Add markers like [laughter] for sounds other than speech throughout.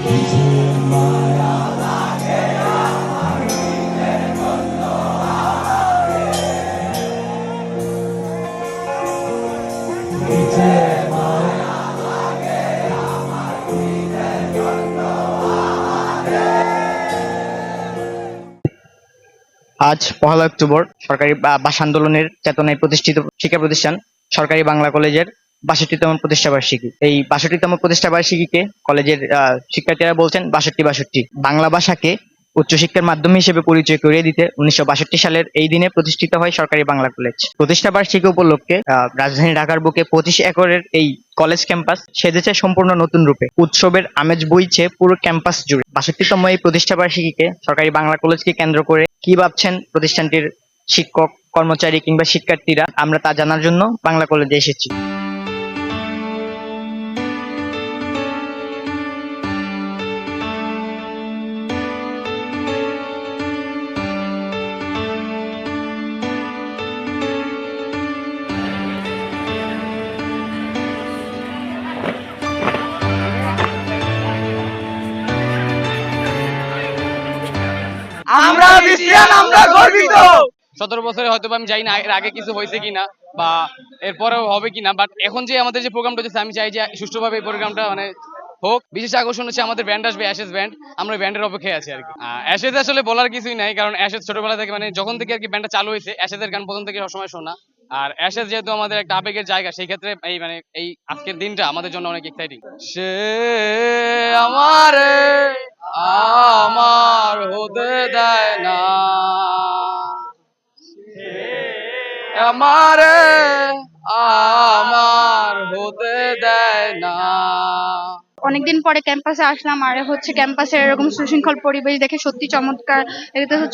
আজ পহেলা অক্টোবর সরকারি ভাষা আন্দোলনের চেতনায় প্রতিষ্ঠিত শিক্ষা প্রতিষ্ঠান সরকারি বাংলা কলেজের বাষট্টিতম প্রতিষ্ঠা বার্ষিকী। এই বাষট্টিতম প্রতিষ্ঠা বার্ষিকীকে কলেজের শিক্ষার্থীরা বলছেন বাষট্টি বাষট্টি। বাংলা ভাষাকে উচ্চশিক্ষার মাধ্যম হিসেবে পরিচয় করিয়ে দিতে উনিশশো বাষট্টি সালের এই দিনে প্রতিষ্ঠিত হয় সরকারি বাংলা কলেজ। প্রতিষ্ঠা বার্ষিকী উপলক্ষে রাজধানী ঢাকার বুকে পঁচিশ একরের এই কলেজ ক্যাম্পাস সেজেছে সম্পূর্ণ নতুন রূপে। উৎসবের আমেজ বইছে পুরো ক্যাম্পাস জুড়ে। বাষট্টিতম এই প্রতিষ্ঠা বার্ষিকীকে সরকারি বাংলা কলেজকে কেন্দ্র করে কি ভাবছেন প্রতিষ্ঠানটির শিক্ষক, কর্মচারী কিংবা শিক্ষার্থীরা? আমরা তা জানার জন্য বাংলা কলেজে এসেছি। সতেরো বছরে হয়তো আমি জানি না এর আগে কিছু হয়েছে কিনা বা এরপরেও হবে কিনা বাট এখন যে আমাদের যে প্রোগ্রামটা হচ্ছে আমি চাই যে সুষ্ঠুভাবে এই প্রোগ্রামটা মানে হোক। বিশেষ আকর্ষণ হচ্ছে আমাদের ব্যান্ড আসবে অ্যাশেস ব্যান্ড আমরা ব্যান্ডের অপেক্ষায় আছি আর কি। অ্যাশেজ আসলে বলার কিছুই নাই, কারণ অ্যাশেজ ছোটবেলা থেকে মানে যখন থেকে আর কি ব্যান্ডটা চালু হয়েছে অ্যাশেজের গান প্রথম থেকে সবসময় শোনা। আর অ্যাশেজ যেহেতু আমাদের একটা আবেগের জায়গা, সেই ক্ষেত্রে এই মানে এই আজকের দিনটা আমাদের জন্য অনেক এক্সাইটিং সে আমারে আমার হতে দেয় না। আমারে আমার হতে দেয় অনেকদিন পরে ক্যাম্পাসে আসলাম আর হচ্ছে ক্যাম্পাসের এরকম সুশৃঙ্খল পরিবেশ দেখে সত্যি চমৎকার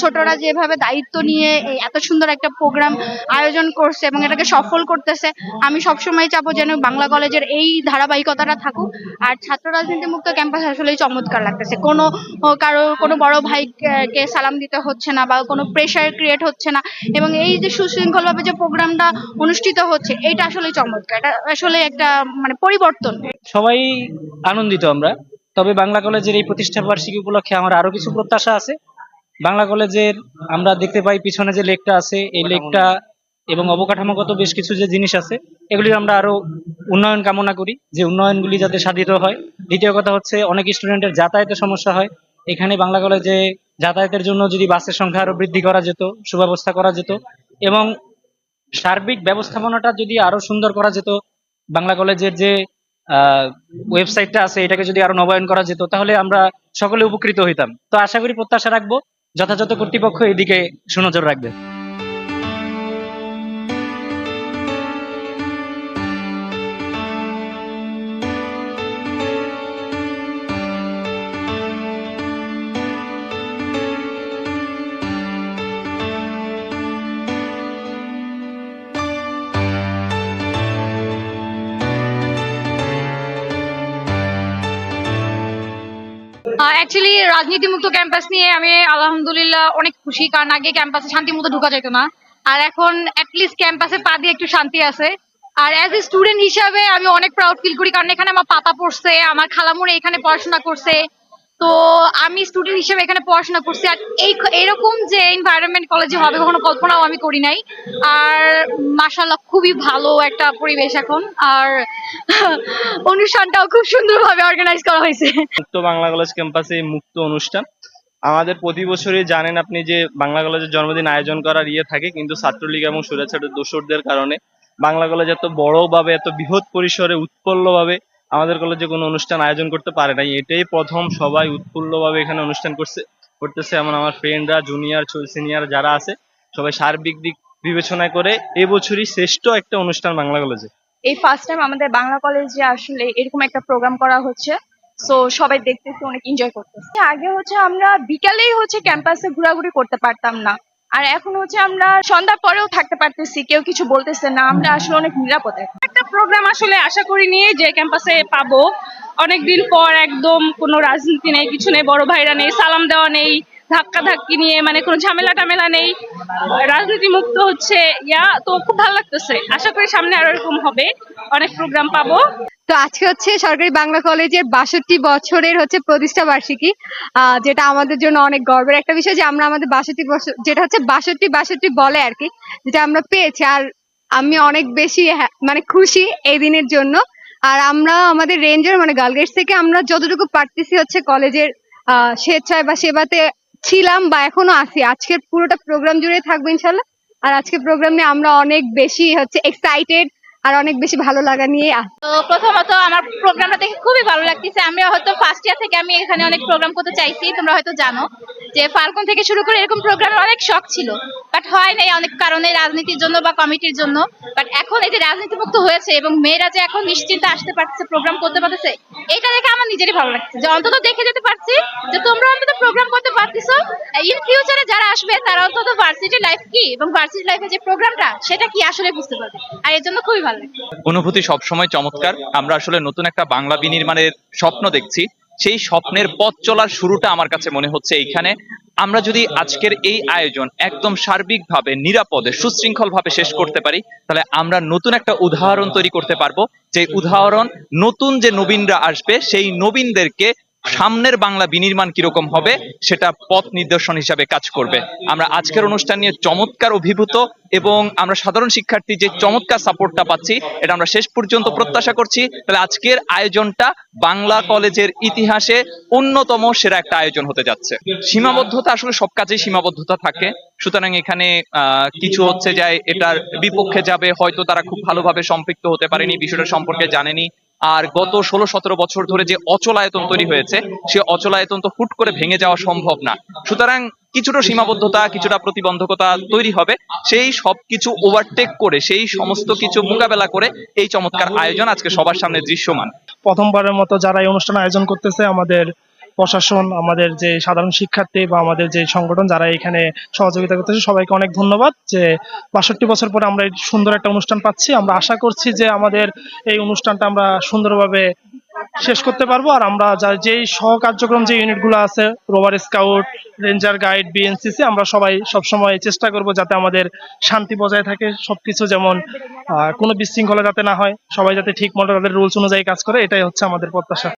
ছোটরা যেভাবে দায়িত্ব নিয়ে এত সুন্দর একটা প্রোগ্রাম আয়োজন করছে এবং এটাকে সফল করতেছে, আমি সবসময় চাবো যেন বাংলা কলেজের এই ধারাবাহিকতাটা থাকুক। আর ছাত্র রাজনীতি মুক্ত ক্যাম্পাস আসলেই চমৎকার লাগতেছে। কোনো কারও, কোনো বড় ভাইকে সালাম দিতে হচ্ছে না বা কোনো প্রেশার ক্রিয়েট হচ্ছে না এবং এই যে সুশৃঙ্খলভাবে যে প্রোগ্রামটা অনুষ্ঠিত হচ্ছে, এইটা আসলেই চমৎকার। এটা আসলে একটা মানে পরিবর্তন। সবাই আনন্দিত আমরা। তবে বাংলা কলেজের এই প্রতিষ্ঠা বার্ষিকী উপলক্ষে আমার আরও কিছু প্রত্যাশা আছে। বাংলা কলেজের আমরা দেখতে পাই পিছনে যে লেকটা আছে, এই লেকটা এবং অবকাঠামোগত বেশ কিছু যে জিনিস আছে এগুলি আমরা আরও উন্নয়ন কামনা করি, যে উন্নয়নগুলি যাতে সাধিত হয়। দ্বিতীয় কথা হচ্ছে, অনেক স্টুডেন্টের যাতায়াতের সমস্যা হয়। এখানে বাংলা কলেজে যাতায়াতের জন্য যদি বাসের সংখ্যা আরও বৃদ্ধি করা যেত, সুব্যবস্থা করা যেত এবং সার্বিক ব্যবস্থাপনাটা যদি আরও সুন্দর করা যেত, বাংলা কলেজের যে ওয়েবসাইটটা আছে, এটাকে যদি আরও নবায়ন করা যেত, তাহলে আমরা সকলে উপকৃত হইতাম। তো আশা করি প্রত্যাশা রাখব। যথাযথ কর্তৃপক্ষ এদিকে সুনজর রাখবে। অ্যাকচুয়ালি রাজনীতি মুক্ত ক্যাম্পাস নিয়ে আমি আলহামদুলিল্লাহ অনেক খুশি। কারণ আগে ক্যাম্পাসে শান্তি মতো ঢুকা যেত না। আর এখন অ্যাটলিস্ট ক্যাম্পাসে পা দিয়ে একটু শান্তি আছে। আর অ্যাজ এ স্টুডেন্ট হিসাবে আমি অনেক প্রাউড ফিল করি। কারণ এখানে আমার পাপা পড়ছে, আমার খালামুনি এখানে পড়াশোনা করছে। তো আমি স্টুডেন্ট হিসেবে এখানে পড়াশোনা করছি। আর এই এরকম যে এনভায়রনমেন্ট কলেজে হবে কখনো কল্পনাও আমি করি নাই। আর মাশাল্লাহ খুবই ভালো একটা পরিবেশ এখন। আর [laughs] অনুষ্ঠানটাও খুব সুন্দরভাবে অর্গানাইজ করা হয়েছে। মুক্ত বাংলা কলেজ ক্যাম্পাসে মুক্ত অনুষ্ঠান। আমাদের প্রতি বছরই জানেন আপনি যে বাংলা কলেজের জন্মদিন আয়োজন করার ইয়ে থাকে, কিন্তু ছাত্রলীগ এবং সুরাছাটের দোষরদের কারণে বাংলা কলেজ এত বড়ভাবে, এত বৃহৎ পরিসরে উৎপল্লভাবে আমাদের কলেজে কোনো অনুষ্ঠান আয়োজন করতে পারে নাই। এটাই প্রথম সবাই উৎফুল্লভাবে এখানে অনুষ্ঠান করছে, করতেছে। এমন আমার ফ্রেন্ডরা জুনিয়র সিনিয়র যারা আছে, সবাই সার্বিক দিক বিবেচনা করে এবছরই শ্রেষ্ঠ একটা অনুষ্ঠান বাংলা কলেজে। এই ফার্স্ট টাইম আমাদের বাংলা কলেজে আসলে এরকম একটা প্রোগ্রাম করা হচ্ছে। সো সবাই দেখতেছে, অনেক এনজয় করতেছে। আগে হচ্ছে আমরা বিকালেই হচ্ছে ক্যাম্পাসে ঘোরাঘুরি করতে পারতাম না। আর এখন হচ্ছে আমরা সন্ধ্যার পরেও থাকতে পারতেছি, কেউ কিছু বলতেছে না, আমরা আসলে অনেক নিরাপদে একটা প্রোগ্রাম আসলে আশা করিনি যে ক্যাম্পাসে পাবো। অনেকদিন পর একদম কোনো রাজনীতি নেই, কিছু নেই, বড় ভাইরা নেই, সালাম দেওয়া নেই ধাক্কা ধাক্কি নিয়ে মানে কোনো ঝামেলা টামেলা নেই। রাজনীতি মুক্ত হচ্ছে, ইয়া, তো খুব ভালো লাগতেছে। আশা করি সামনে আরও এরকম হবে। অনেক প্রোগ্রাম পাবো। তো আজকে হচ্ছে সরকারি বাংলা কলেজের বাষট্টি বছরের হচ্ছে প্রতিষ্ঠা বার্ষিকী যেটা আমাদের জন্য অনেক গর্বের একটা বিষয় যে আমরা আমাদের বাষট্টি বছর যেটা হচ্ছে বাষট্টি বাষট্টি বলে আর কি যেটা আমরা পেয়েছি। আর আমি অনেক বেশি মানে খুশি এই দিনের জন্য। আর আমরা আমাদের রেঞ্জের মানে গার্লগেটস থেকে আমরা যতটুকু পারতেছি হচ্ছে কলেজের আহ, স্বেচ্ছায় বা সেবাতে ছিলাম বা এখনও আছি। আজকের পুরোটা প্রোগ্রাম জুড়ে থাকব ইনশাল্লাহ। আর আজকের প্রোগ্রাম নিয়ে আমরা অনেক বেশি হচ্ছে এক্সাইটেড আর অনেক বেশি ভালো লাগা নিয়ে তো প্রথমত আমার প্রোগ্রামটা দেখে খুবই ভালো লাগতেছে। আমি হয়তো ফার্স্ট ইয়ার থেকে আমি এখানে অনেক প্রোগ্রাম করতে চাইছি, তোমরা হয়তো জানো যে ফাল্কন থেকে শুরু করে এরকম প্রোগ্রামের অনেক শখ ছিল। বাট হয় নাই অনেক কারণে রাজনীতির জন্য বা কমিটির জন্য। বাট এখন এই যে রাজনীতিমুক্ত হয়েছে এবং মেয়েরা যে এখন নিশ্চিন্তে আসতে পারছে প্রোগ্রাম করতে পারতেছে, এটা দেখে আমার নিজেরই ভালো লাগছে যে অন্তত দেখে যেতে পারছি যে তোমরা অন্তত প্রোগ্রাম করতে পারতেছো। ইন ফিউচারে যারা আসবে, তারা অন্তত ভার্সিটি লাইফ কি এবং ভার্সিটি লাইফে যে প্রোগ্রামটা সেটা কি আসলে বুঝতে পারবে। আর এর জন্য খুবই ভালো অনুভূতি সবসময় চমৎকার। আমরা আসলে নতুন একটা বাংলা বিনির্মাণের স্বপ্ন দেখছি। সেই স্বপ্নের পথ চলার শুরুটা আমার কাছে মনে হচ্ছে এইখানে। আমরা যদি আজকের এই আয়োজন একদম সার্বিকভাবে, নিরাপদে সুশৃঙ্খল ভাবে শেষ করতে পারি, তাহলে আমরা নতুন একটা উদাহরণ তৈরি করতে পারব। যে উদাহরণ নতুন যে নবীনরা আসবে, সেই নবীনদেরকে সামনের বাংলা বিনির্মাণ কীরকম হবে, সেটা পথ নির্দেশন হিসাবে কাজ করবে। আমরা আজকের অনুষ্ঠান নিয়ে চমৎকার অভিভূত এবং আমরা সাধারণ শিক্ষার্থী যে চমৎকার সাপোর্টটা পাচ্ছি, এটা আমরা শেষ পর্যন্ত প্রত্যাশা করছি। তাহলে আজকের আয়োজনটা বাংলা কলেজের ইতিহাসে অন্যতম সেরা একটা আয়োজন হতে যাচ্ছে। সীমাবদ্ধতা আসলে সব কাজেই সীমাবদ্ধতা থাকে। সুতরাং এখানে কিছু হচ্ছে যে এটার বিপক্ষে যাবে, হয়তো তারা খুব ভালোভাবে সম্পৃক্ত হতে পারেনি, বিষয়টা সম্পর্কে জানেনি। আর গত ষোলো সতেরো বছর ধরে যে অচলায়তন তৈরি হয়েছে, সে অচলায়তন তো হুট করে ভেঙে যাওয়া সম্ভব না। সুতরাং কিছুটা সীমাবদ্ধতা, কিছুটা প্রতিবন্ধকতা তৈরি হবে। সেই সব কিছু ওভারটেক করে, সেই সমস্ত কিছু মোকাবেলা করে এই চমৎকার আয়োজন আজকে সবার সামনে দৃশ্যমান। প্রথমবারের মতো যারা এই অনুষ্ঠান আয়োজন করতেছে, আমাদের প্রশাসন, আমাদের যে সাধারণ শিক্ষার্থী বা আমাদের যে সংগঠন যারা এখানে সহযোগিতা করতেছে, সবাইকে অনেক ধন্যবাদ যে বাষট্টি বছর পরে আমরা সুন্দর একটা অনুষ্ঠান পাচ্ছি। আমরা আশা করছি যে আমাদের এই অনুষ্ঠানটা আমরা সুন্দরভাবে শেষ করতে পারব। আর আমরা যা, যেই সহকার্যক্রম, যে ইউনিটগুলো আছে, rover scout, ranger guide, BNCC, আমরা সবাই সবসময় চেষ্টা করব যাতে আমাদের শান্তি বজায় থাকে। সবকিছু যেমন কোনো বিশৃঙ্খলা যাতে না হয়, সবাই যাতে ঠিক মতো তাদের রুলস অনুযায়ী কাজ করে, এটাই হচ্ছে আমাদের প্রত্যাশা।